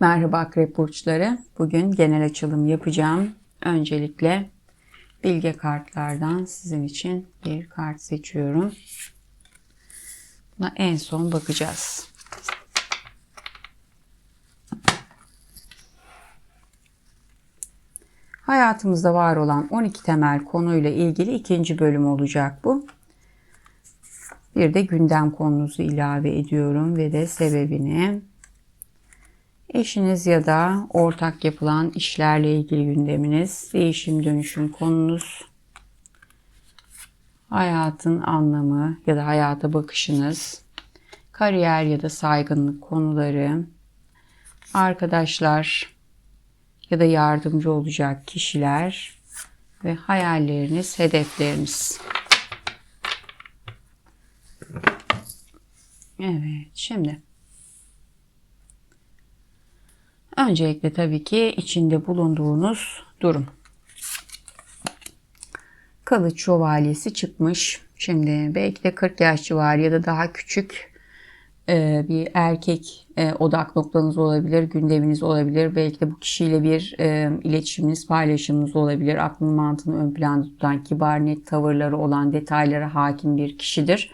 Merhaba Akrep Burçları. Bugün genel açılım yapacağım. Öncelikle bilge kartlardan sizin için bir kart seçiyorum. Buna en son bakacağız. Hayatımızda var olan 12 temel konuyla ilgili ikinci bölüm olacak bu. Bir de gündem konunuzu ilave ediyorum ve de sebebini Eşiniz ya da ortak yapılan işlerle ilgili gündeminiz, değişim dönüşüm konunuz, hayatın anlamı ya da hayata bakışınız, kariyer ya da saygınlık konuları, arkadaşlar ya da yardımcı olacak kişiler ve hayalleriniz, hedefleriniz. Evet, şimdi Öncelikle tabii ki içinde bulunduğunuz durum. Kılıç şövalyesi çıkmış. Şimdi belki de 40 yaş civarı ya da daha küçük e, bir erkek e, odak noktanız olabilir, gündeminiz olabilir. Belki de bu kişiyle bir e, iletişiminiz, paylaşımınız olabilir. Aklın mantığını ön planda tutan, kibar, net tavırları olan, detaylara hakim bir kişidir.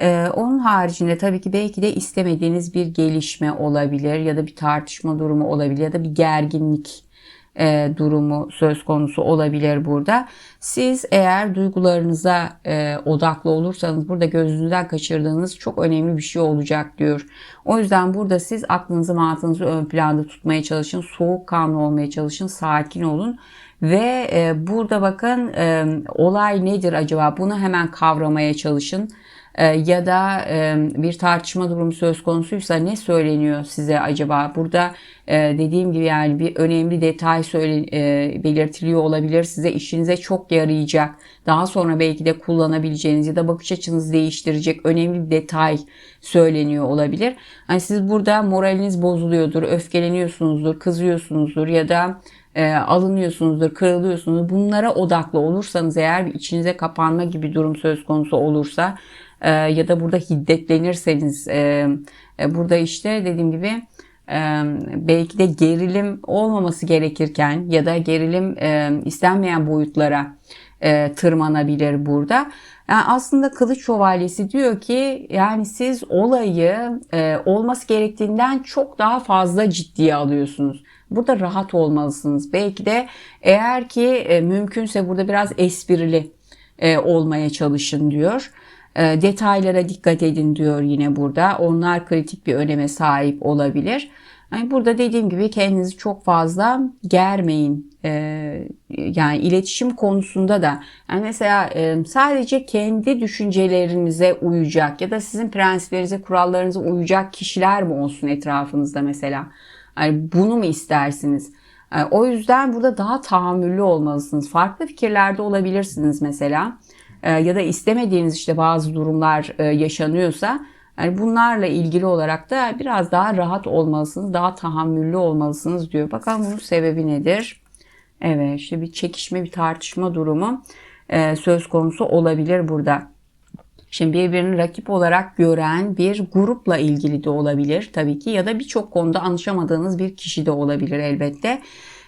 Ee, onun haricinde tabii ki belki de istemediğiniz bir gelişme olabilir ya da bir tartışma durumu olabilir ya da bir gerginlik e, durumu söz konusu olabilir burada. Siz eğer duygularınıza e, odaklı olursanız burada gözünüzden kaçırdığınız çok önemli bir şey olacak diyor. O yüzden burada siz aklınızı mantığınızı ön planda tutmaya çalışın. Soğukkanlı olmaya çalışın. Sakin olun. Ve e, burada bakın e, olay nedir acaba bunu hemen kavramaya çalışın. Ee, ya da bir tartışma durumu söz konusuysa ne söyleniyor size acaba? Burada dediğim gibi yani bir önemli detay belirtiliyor olabilir. Size işinize çok yarayacak. Daha sonra belki de kullanabileceğiniz ya da bakış açınızı değiştirecek önemli bir detay söyleniyor olabilir. Yani siz burada moraliniz bozuluyordur, öfkeleniyorsunuzdur, kızıyorsunuzdur ya da alınıyorsunuzdur, kırılıyorsunuz. Bunlara odaklı olursanız eğer bir içinize kapanma gibi durum söz konusu olursa e, ya da burada hiddetlenirseniz e, e, burada işte dediğim gibi e, belki de gerilim olmaması gerekirken ya da gerilim e, istenmeyen boyutlara e, tırmanabilir burada. Yani aslında Kılıç Şövalyesi diyor ki yani siz olayı e, olması gerektiğinden çok daha fazla ciddiye alıyorsunuz. Burada rahat olmalısınız. Belki de eğer ki e, mümkünse burada biraz esprili e, olmaya çalışın diyor. E, detaylara dikkat edin diyor yine burada. Onlar kritik bir öneme sahip olabilir. Yani burada dediğim gibi kendinizi çok fazla germeyin. Ee, yani iletişim konusunda da yani mesela e, sadece kendi düşüncelerinize uyacak ya da sizin prensiplerinize, kurallarınıza uyacak kişiler mi olsun etrafınızda mesela? Yani bunu mu istersiniz? O yüzden burada daha tahammüllü olmalısınız. Farklı fikirlerde olabilirsiniz mesela. Ee, ya da istemediğiniz işte bazı durumlar e, yaşanıyorsa yani bunlarla ilgili olarak da biraz daha rahat olmalısınız, daha tahammüllü olmalısınız diyor. Bakalım bunun sebebi nedir? Evet işte bir çekişme, bir tartışma durumu e, söz konusu olabilir burada. Şimdi birbirini rakip olarak gören bir grupla ilgili de olabilir tabii ki ya da birçok konuda anlaşamadığınız bir kişi de olabilir elbette.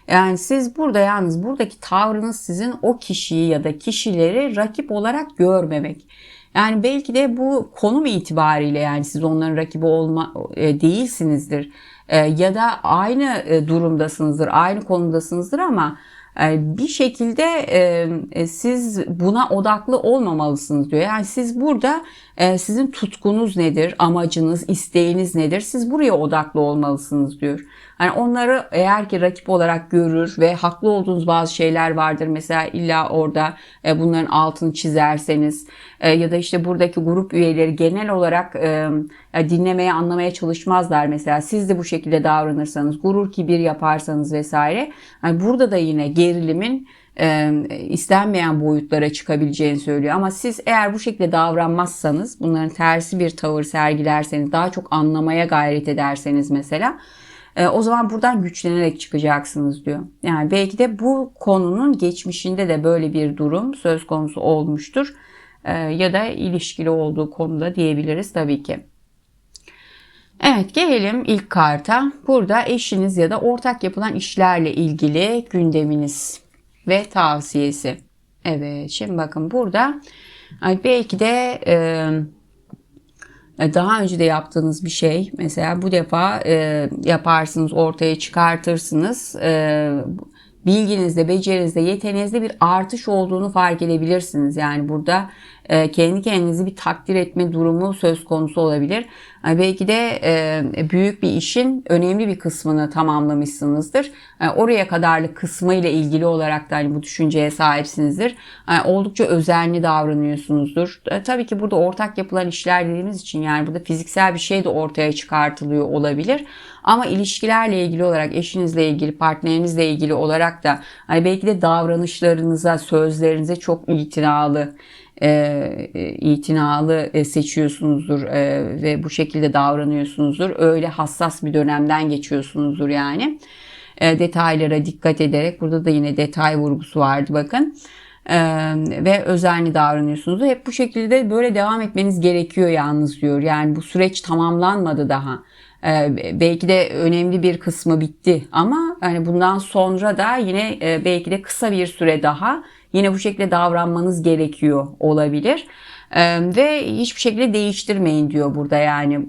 Yani siz burada yalnız buradaki tavrınız sizin o kişiyi ya da kişileri rakip olarak görmemek. Yani belki de bu konum itibariyle yani siz onların rakibi olma e, değilsinizdir. E, ya da aynı e, durumdasınızdır, aynı konumdasınızdır ama e, bir şekilde e, e, siz buna odaklı olmamalısınız diyor. Yani siz burada sizin tutkunuz nedir, amacınız, isteğiniz nedir? Siz buraya odaklı olmalısınız diyor. Yani onları eğer ki rakip olarak görür ve haklı olduğunuz bazı şeyler vardır. Mesela illa orada bunların altını çizerseniz ya da işte buradaki grup üyeleri genel olarak dinlemeye, anlamaya çalışmazlar mesela. Siz de bu şekilde davranırsanız, gurur kibir yaparsanız vesaire. Yani burada da yine gerilimin e, istenmeyen boyutlara çıkabileceğini söylüyor. Ama siz eğer bu şekilde davranmazsanız, bunların tersi bir tavır sergilerseniz, daha çok anlamaya gayret ederseniz mesela e, o zaman buradan güçlenerek çıkacaksınız diyor. Yani belki de bu konunun geçmişinde de böyle bir durum söz konusu olmuştur. E, ya da ilişkili olduğu konuda diyebiliriz tabii ki. Evet gelelim ilk karta. Burada eşiniz ya da ortak yapılan işlerle ilgili gündeminiz ve tavsiyesi. Evet şimdi bakın burada belki de e, daha önce de yaptığınız bir şey mesela bu defa e, yaparsınız ortaya çıkartırsınız e, bilginizde, becerinizde, yeteneğinizde bir artış olduğunu fark edebilirsiniz. Yani burada e, kendi kendinizi bir takdir etme durumu söz konusu olabilir. Belki de e, büyük bir işin önemli bir kısmını tamamlamışsınızdır. Yani oraya kadarlık kısmı ile ilgili olarak da hani bu düşünceye sahipsinizdir. Yani oldukça özenli davranıyorsunuzdur. E, tabii ki burada ortak yapılan işler dediğimiz için yani burada fiziksel bir şey de ortaya çıkartılıyor olabilir. Ama ilişkilerle ilgili olarak, eşinizle ilgili, partnerinizle ilgili olarak da hani belki de davranışlarınıza, sözlerinize çok itinalı e, itinalı e, seçiyorsunuzdur e, ve bu şekilde davranıyorsunuzdur. Öyle hassas bir dönemden geçiyorsunuzdur yani. E, detaylara dikkat ederek burada da yine detay vurgusu vardı bakın. Ee, ve özenli davranıyorsunuz. Hep bu şekilde böyle devam etmeniz gerekiyor yalnız diyor. Yani bu süreç tamamlanmadı daha. Ee, belki de önemli bir kısmı bitti ama yani bundan sonra da yine e, belki de kısa bir süre daha yine bu şekilde davranmanız gerekiyor olabilir. Ee, ve hiçbir şekilde değiştirmeyin diyor burada yani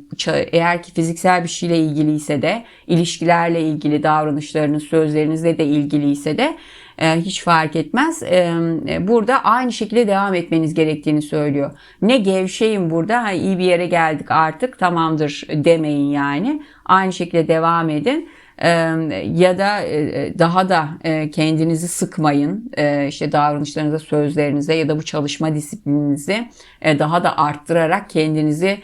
eğer ki fiziksel bir şeyle ilgiliyse de ilişkilerle ilgili davranışlarınız sözlerinizle de ilgiliyse de e, hiç fark etmez. E, burada aynı şekilde devam etmeniz gerektiğini söylüyor. Ne gevşeyin burada ha, iyi bir yere geldik artık tamamdır demeyin yani. Aynı şekilde devam edin ya da daha da kendinizi sıkmayın. İşte davranışlarınıza sözlerinize ya da bu çalışma disiplininizi daha da arttırarak kendinizi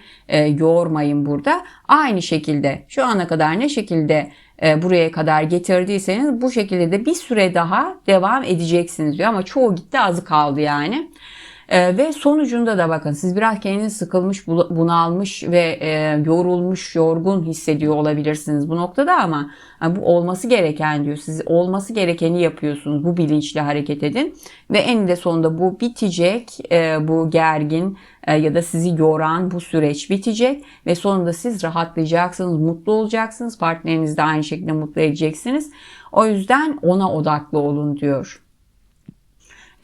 yormayın burada. Aynı şekilde şu ana kadar ne şekilde buraya kadar getirdiyseniz bu şekilde de bir süre daha devam edeceksiniz diyor. Ama çoğu gitti azı kaldı yani. E, ve sonucunda da bakın siz biraz kendinizi sıkılmış, bunalmış ve e, yorulmuş, yorgun hissediyor olabilirsiniz bu noktada ama yani bu olması gereken diyor. Siz olması gerekeni yapıyorsunuz. Bu bilinçle hareket edin ve en de sonunda bu bitecek. E, bu gergin e, ya da sizi yoran bu süreç bitecek ve sonunda siz rahatlayacaksınız, mutlu olacaksınız. Partnerinizi de aynı şekilde mutlu edeceksiniz. O yüzden ona odaklı olun diyor.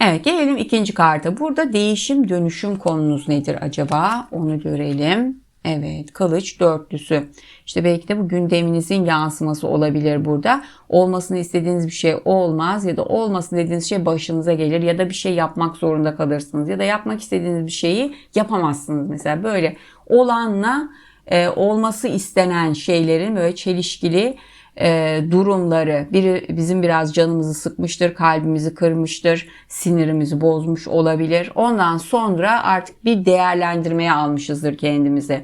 Evet gelelim ikinci karta. Burada değişim dönüşüm konunuz nedir acaba? Onu görelim. Evet kılıç dörtlüsü. İşte belki de bu gündeminizin yansıması olabilir burada. Olmasını istediğiniz bir şey olmaz ya da olmasın dediğiniz şey başınıza gelir ya da bir şey yapmak zorunda kalırsınız ya da yapmak istediğiniz bir şeyi yapamazsınız mesela böyle olanla e, olması istenen şeylerin böyle çelişkili e, durumları biri bizim biraz canımızı sıkmıştır, kalbimizi kırmıştır, sinirimizi bozmuş olabilir. Ondan sonra artık bir değerlendirmeye almışızdır kendimizi.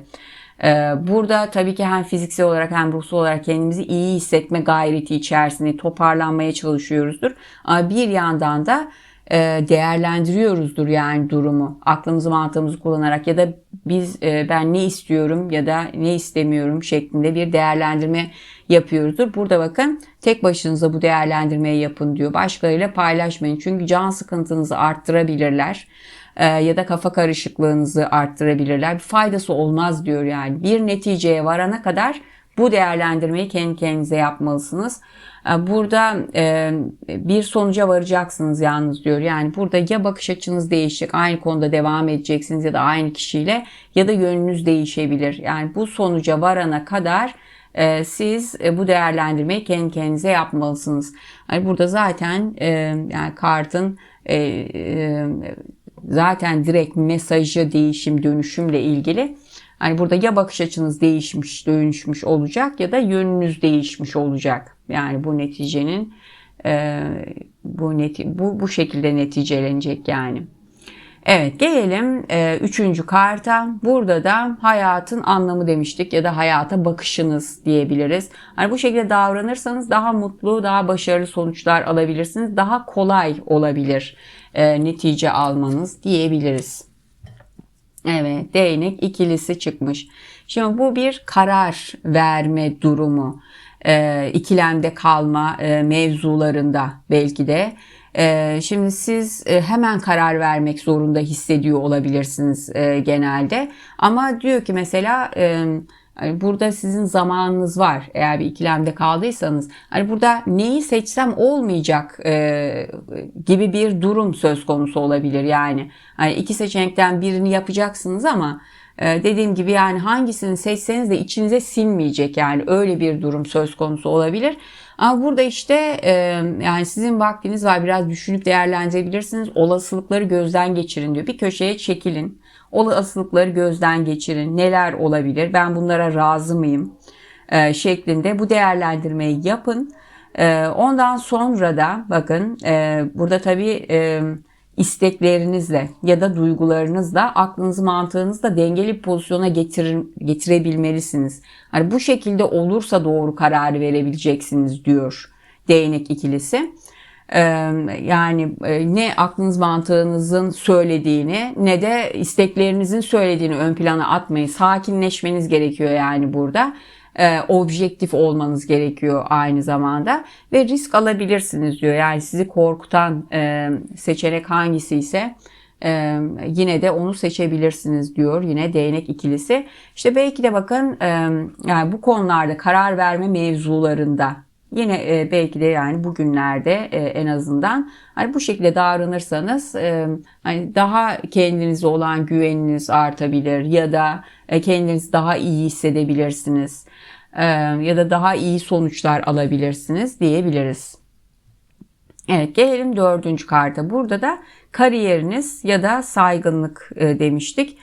E, burada tabii ki hem fiziksel olarak hem ruhsal olarak kendimizi iyi hissetme gayreti içerisinde toparlanmaya çalışıyoruzdur. Ama bir yandan da e, değerlendiriyoruzdur yani durumu aklımızı mantığımızı kullanarak ya da biz e, ben ne istiyorum ya da ne istemiyorum şeklinde bir değerlendirme yapıyoruzdur. Burada bakın tek başınıza bu değerlendirmeyi yapın diyor. Başkalarıyla paylaşmayın çünkü can sıkıntınızı arttırabilirler e, ya da kafa karışıklığınızı arttırabilirler. Bir faydası olmaz diyor yani. Bir neticeye varana kadar bu değerlendirmeyi kendi kendinize yapmalısınız. E, burada e, bir sonuca varacaksınız yalnız diyor. Yani burada ya bakış açınız değişecek, aynı konuda devam edeceksiniz ya da aynı kişiyle ya da yönünüz değişebilir. Yani bu sonuca varana kadar e, siz bu değerlendirmeyi kendi kendinize yapmalısınız. Yani burada zaten yani kartın zaten direkt mesajı değişim dönüşümle ilgili Hani burada ya bakış açınız değişmiş, dönüşmüş olacak ya da yönünüz değişmiş olacak. Yani bu neticenin e, bu neti bu bu şekilde neticelenecek yani. Evet gelelim e, üçüncü karta. Burada da hayatın anlamı demiştik ya da hayata bakışınız diyebiliriz. Hani bu şekilde davranırsanız daha mutlu, daha başarılı sonuçlar alabilirsiniz. Daha kolay olabilir e, netice almanız diyebiliriz. Evet değnek ikilisi çıkmış. Şimdi bu bir karar verme durumu. E, ikilemde kalma e, mevzularında belki de. E, şimdi siz e, hemen karar vermek zorunda hissediyor olabilirsiniz e, genelde. Ama diyor ki mesela... E, Hani burada sizin zamanınız var eğer bir ikilemde kaldıysanız. Hani burada neyi seçsem olmayacak gibi bir durum söz konusu olabilir yani. Hani iki seçenekten birini yapacaksınız ama e, dediğim gibi yani hangisini seçseniz de içinize sinmeyecek yani öyle bir durum söz konusu olabilir. Ama burada işte e, yani sizin vaktiniz var biraz düşünüp değerlendirebilirsiniz. Olasılıkları gözden geçirin diyor. Bir köşeye çekilin. Olasılıkları gözden geçirin. Neler olabilir? Ben bunlara razı mıyım? E, şeklinde bu değerlendirmeyi yapın. E, ondan sonra da bakın e, burada tabii e, isteklerinizle ya da duygularınızla aklınızı mantığınızla dengeli bir pozisyona getirir, getirebilmelisiniz. Hani bu şekilde olursa doğru kararı verebileceksiniz diyor değnek ikilisi. Ee, yani e, ne aklınız mantığınızın söylediğini ne de isteklerinizin söylediğini ön plana atmayın. Sakinleşmeniz gerekiyor yani burada e, objektif olmanız gerekiyor aynı zamanda ve risk alabilirsiniz diyor. Yani sizi korkutan e, seçenek hangisi ise e, yine de onu seçebilirsiniz diyor yine değnek ikilisi. İşte belki de bakın e, yani bu konularda karar verme mevzularında Yine e, belki de yani bugünlerde e, en azından hani bu şekilde davranırsanız e, hani daha kendinize olan güveniniz artabilir ya da e, kendinizi daha iyi hissedebilirsiniz e, ya da daha iyi sonuçlar alabilirsiniz diyebiliriz. Evet gelelim dördüncü karta. Burada da kariyeriniz ya da saygınlık e, demiştik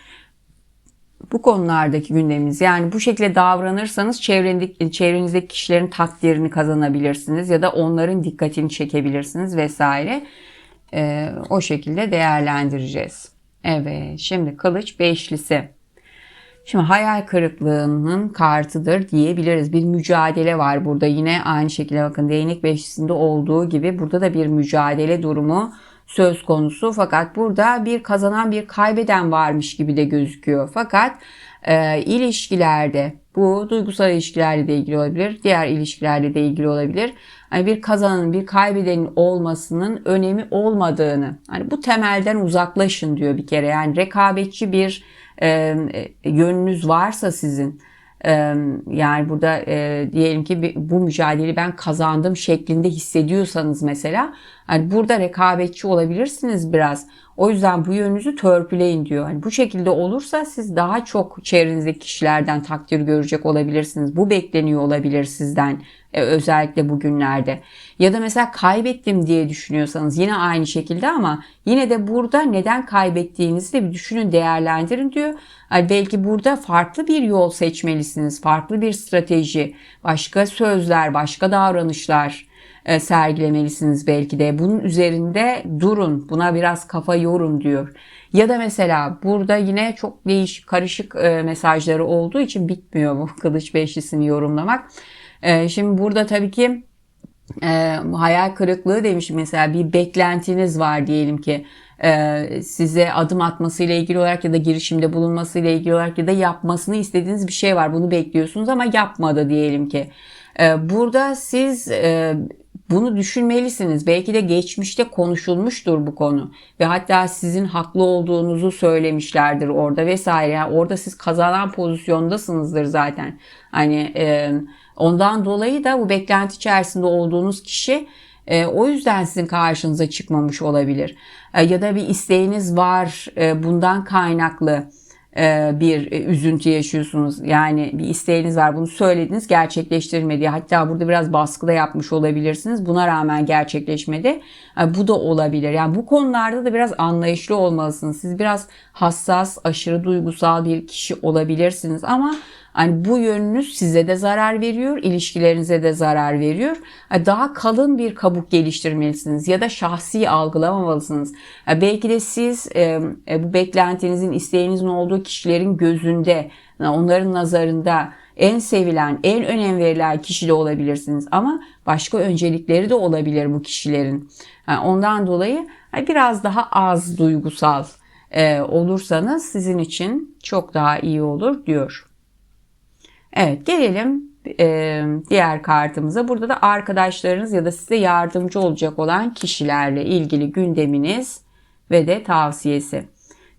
bu konulardaki gündemimiz yani bu şekilde davranırsanız çevrenizdeki, kişilerin takdirini kazanabilirsiniz ya da onların dikkatini çekebilirsiniz vesaire. Ee, o şekilde değerlendireceğiz. Evet şimdi kılıç beşlisi. Şimdi hayal kırıklığının kartıdır diyebiliriz. Bir mücadele var burada yine aynı şekilde bakın değnek beşlisinde olduğu gibi burada da bir mücadele durumu söz konusu. Fakat burada bir kazanan bir kaybeden varmış gibi de gözüküyor. Fakat e, ilişkilerde bu duygusal ilişkilerle de ilgili olabilir. Diğer ilişkilerle de ilgili olabilir. Hani bir kazanın bir kaybedenin olmasının önemi olmadığını hani bu temelden uzaklaşın diyor bir kere. Yani rekabetçi bir e, e yönünüz varsa sizin yani burada e, diyelim ki bu mücadeleyi ben kazandım şeklinde hissediyorsanız mesela hani burada rekabetçi olabilirsiniz biraz. O yüzden bu yönünüzü törpüleyin diyor. Hani bu şekilde olursa siz daha çok çevrenizdeki kişilerden takdir görecek olabilirsiniz. Bu bekleniyor olabilir sizden e, özellikle bugünlerde. Ya da mesela kaybettim diye düşünüyorsanız yine aynı şekilde ama yine de burada neden kaybettiğinizi de bir düşünün değerlendirin diyor. Yani belki burada farklı bir yol seçmelisiniz. Farklı bir strateji, başka sözler, başka davranışlar sergilemelisiniz belki de. Bunun üzerinde durun, buna biraz kafa yorun diyor. Ya da mesela burada yine çok değişik, karışık e, mesajları olduğu için bitmiyor bu kılıç beşlisini yorumlamak. E, şimdi burada tabii ki hayal kırıklığı demiş mesela bir beklentiniz var diyelim ki size adım atması ile ilgili olarak ya da girişimde bulunması ile ilgili olarak ya da yapmasını istediğiniz bir şey var. Bunu bekliyorsunuz ama yapmadı diyelim ki. Burada siz bunu düşünmelisiniz. Belki de geçmişte konuşulmuştur bu konu ve hatta sizin haklı olduğunuzu söylemişlerdir orada vesaire. Yani orada siz kazanan pozisyondasınızdır zaten. Hani e, ondan dolayı da bu beklenti içerisinde olduğunuz kişi e, o yüzden sizin karşınıza çıkmamış olabilir. E, ya da bir isteğiniz var e, bundan kaynaklı bir e, üzüntü yaşıyorsunuz. Yani bir isteğiniz var bunu söylediniz gerçekleştirmedi. Hatta burada biraz baskı da yapmış olabilirsiniz. Buna rağmen gerçekleşmedi. E, bu da olabilir. Yani bu konularda da biraz anlayışlı olmalısınız. Siz biraz hassas, aşırı duygusal bir kişi olabilirsiniz ama Hani bu yönünüz size de zarar veriyor, ilişkilerinize de zarar veriyor. Daha kalın bir kabuk geliştirmelisiniz ya da şahsi algılamamalısınız. Belki de siz e, bu beklentinizin, isteğinizin olduğu kişilerin gözünde, onların nazarında en sevilen, en önem verilen kişi de olabilirsiniz. Ama başka öncelikleri de olabilir bu kişilerin. Ondan dolayı biraz daha az duygusal e, olursanız sizin için çok daha iyi olur diyor. Evet gelelim e, diğer kartımıza. Burada da arkadaşlarınız ya da size yardımcı olacak olan kişilerle ilgili gündeminiz ve de tavsiyesi.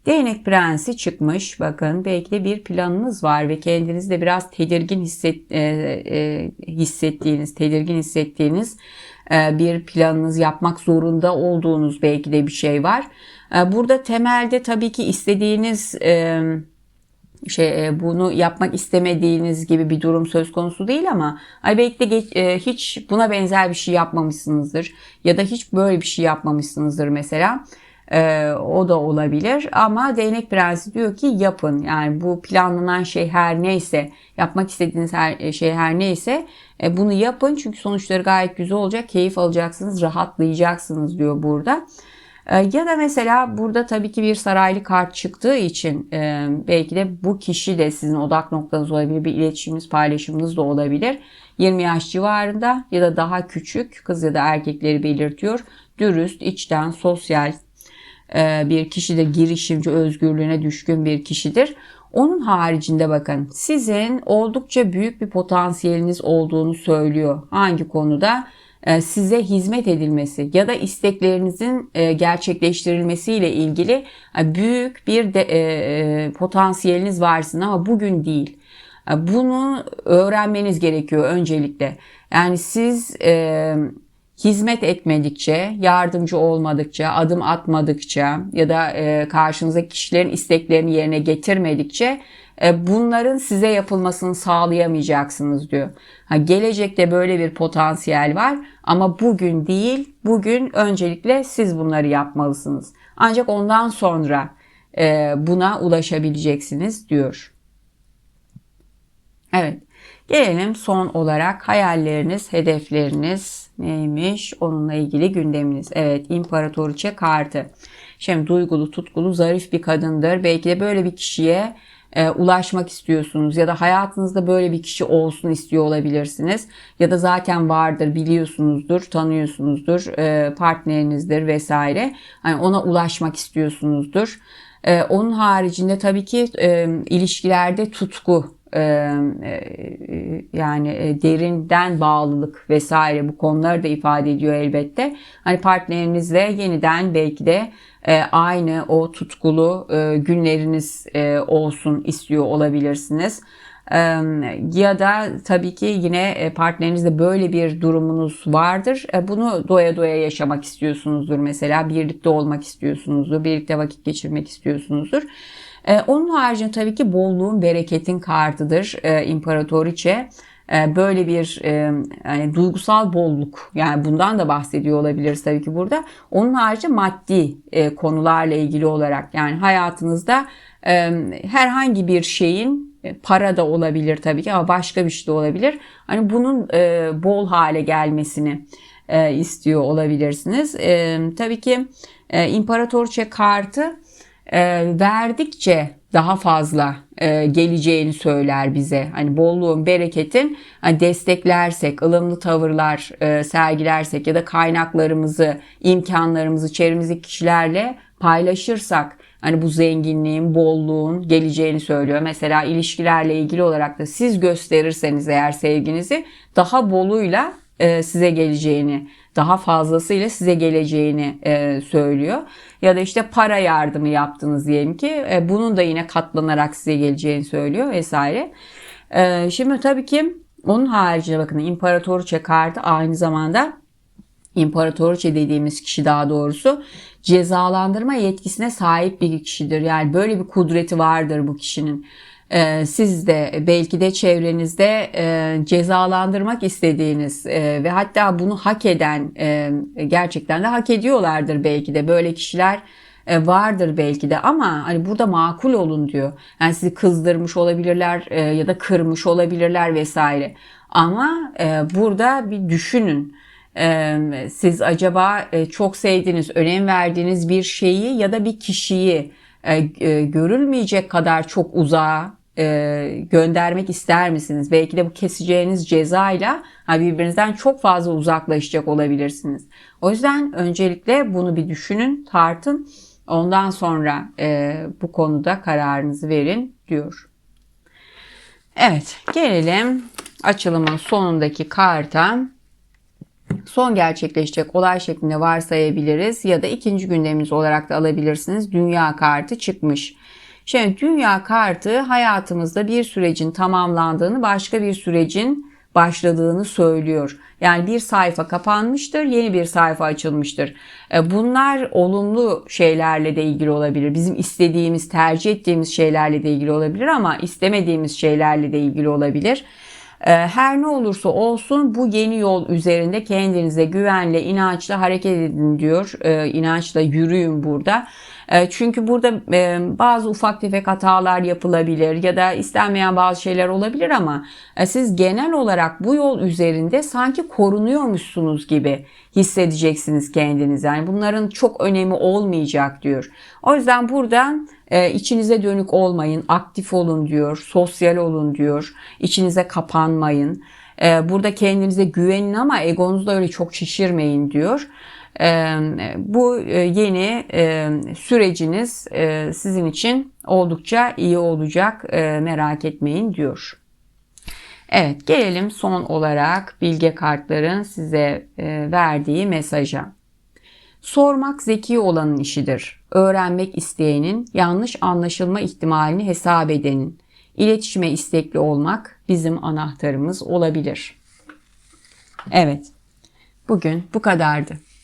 Değnek prensi çıkmış. Bakın belki de bir planınız var ve kendinizde biraz tedirgin hisset, e, e, hissettiğiniz, tedirgin hissettiğiniz e, bir planınız yapmak zorunda olduğunuz belki de bir şey var. E, burada temelde tabii ki istediğiniz e, şey e, bunu yapmak istemediğiniz gibi bir durum söz konusu değil ama ay belki de geç, e, hiç buna benzer bir şey yapmamışsınızdır ya da hiç böyle bir şey yapmamışsınızdır mesela. E, o da olabilir ama değnek prensi diyor ki yapın yani bu planlanan şey her neyse yapmak istediğiniz her şey her neyse e, bunu yapın çünkü sonuçları gayet güzel olacak keyif alacaksınız rahatlayacaksınız diyor burada. E, ya da mesela burada tabii ki bir saraylı kart çıktığı için e, belki de bu kişi de sizin odak noktanız olabilir. Bir iletişiminiz, paylaşımınız da olabilir. 20 yaş civarında ya da daha küçük kız ya da erkekleri belirtiyor. Dürüst, içten, sosyal e, bir kişidir. Girişimci, özgürlüğüne düşkün bir kişidir. Onun haricinde bakın sizin oldukça büyük bir potansiyeliniz olduğunu söylüyor. Hangi konuda? E, size hizmet edilmesi ya da isteklerinizin e, gerçekleştirilmesiyle ilgili e, büyük bir de, potansiyeliniz varsın ama bugün değil. Bunu öğrenmeniz gerekiyor öncelikle. Yani siz hizmet etmedikçe, yardımcı olmadıkça, adım atmadıkça ya da karşınızdaki kişilerin isteklerini yerine getirmedikçe e, bunların size yapılmasını sağlayamayacaksınız diyor. Ha, gelecekte böyle bir potansiyel var ama bugün değil, bugün öncelikle siz bunları yapmalısınız. Ancak ondan sonra e, buna ulaşabileceksiniz diyor. Evet. Gelelim son olarak hayalleriniz, hedefleriniz neymiş? Onunla ilgili gündeminiz. Evet, imparatoriçe kartı. Şimdi duygulu, tutkulu, zarif bir kadındır. Belki de böyle bir kişiye e, ulaşmak istiyorsunuz ya da hayatınızda böyle bir kişi olsun istiyor olabilirsiniz ya da zaten vardır biliyorsunuzdur tanıyorsunuzdur e, partnerinizdir vesaire hani ona ulaşmak istiyorsunuzdur. E, onun haricinde tabii ki e, ilişkilerde tutku yani e, derinden bağlılık vesaire bu konuları da ifade ediyor elbette. Hani partnerinizle yeniden belki de aynı o tutkulu günleriniz olsun istiyor olabilirsiniz. Ya da tabii ki yine partnerinizde böyle bir durumunuz vardır. Bunu doya doya yaşamak istiyorsunuzdur mesela. Birlikte olmak istiyorsunuzdur. Birlikte vakit geçirmek istiyorsunuzdur. E, onun haricinde tabii ki bolluğun bereketin kartıdır e, imparatoriçe. E, böyle bir e, yani duygusal bolluk yani bundan da bahsediyor olabiliriz tabii ki burada. Onun harici maddi e, konularla ilgili olarak yani hayatınızda e, herhangi bir şeyin para da olabilir tabii ki ama başka bir şey de olabilir. Hani bunun bol hale gelmesini istiyor olabilirsiniz. Tabii ki imparatorçe kartı verdikçe daha fazla e, geleceğini söyler bize. Hani bolluğun, bereketin hani desteklersek, ılımlı tavırlar e, sergilersek ya da kaynaklarımızı, imkanlarımızı çevremizdeki kişilerle paylaşırsak hani bu zenginliğin, bolluğun geleceğini söylüyor. Mesela ilişkilerle ilgili olarak da siz gösterirseniz eğer sevginizi daha boluyla e, size geleceğini, daha fazlasıyla size geleceğini e, söylüyor. Ya da işte para yardımı yaptınız diyelim ki e, bunun da yine katlanarak size geleceğini söylüyor vesaire. Şimdi tabii ki onun haricinde bakın imparatoriçe kartı aynı zamanda imparatoriçe dediğimiz kişi daha doğrusu cezalandırma yetkisine sahip bir kişidir. Yani böyle bir kudreti vardır bu kişinin. Ee, siz de belki de çevrenizde e, cezalandırmak istediğiniz e, ve hatta bunu hak eden e, gerçekten de hak ediyorlardır belki de böyle kişiler vardır belki de ama hani burada makul olun diyor. Yani sizi kızdırmış olabilirler ya da kırmış olabilirler vesaire. Ama burada bir düşünün. Siz acaba çok sevdiğiniz, önem verdiğiniz bir şeyi ya da bir kişiyi görülmeyecek kadar çok uzağa e, göndermek ister misiniz? Belki de bu keseceğiniz cezayla birbirinizden çok fazla uzaklaşacak olabilirsiniz. O yüzden öncelikle bunu bir düşünün, tartın. Ondan sonra e, bu konuda kararınızı verin diyor. Evet, gelelim açılımın sonundaki karta. Son gerçekleşecek olay şeklinde varsayabiliriz ya da ikinci gündeminiz olarak da alabilirsiniz. Dünya kartı çıkmış. Şimdi dünya kartı hayatımızda bir sürecin tamamlandığını, başka bir sürecin başladığını söylüyor. Yani bir sayfa kapanmıştır, yeni bir sayfa açılmıştır. E, Bunlar olumlu şeylerle de ilgili olabilir. Bizim istediğimiz, tercih ettiğimiz şeylerle de ilgili olabilir ama istemediğimiz şeylerle de ilgili olabilir. E, Her ne olursa olsun bu yeni yol üzerinde kendinize güvenle, inançla hareket edin diyor. E, İnançla yürüyün burada. E, Çünkü burada e, bazı ufak tefek hatalar yapılabilir ya da istenmeyen bazı şeyler olabilir ama e, siz genel olarak bu yol üzerinde sanki korunuyormuşsunuz gibi hissedeceksiniz kendinizi. Yani bunların çok önemi olmayacak diyor. O yüzden buradan e, içinize dönük olmayın, aktif olun diyor, sosyal olun diyor, içinize kapanmayın. E, burada kendinize güvenin ama egonuzu da öyle çok şişirmeyin diyor. Bu e, yeni süreciniz e, sizin için oldukça iyi olacak e, merak etmeyin diyor. Evet gelelim son olarak bilge kartların size verdiği mesaja. Sormak zeki olanın işidir. Öğrenmek isteyenin, yanlış anlaşılma ihtimalini hesap edenin. İletişime istekli olmak bizim anahtarımız olabilir. Evet. Bugün bu kadardı.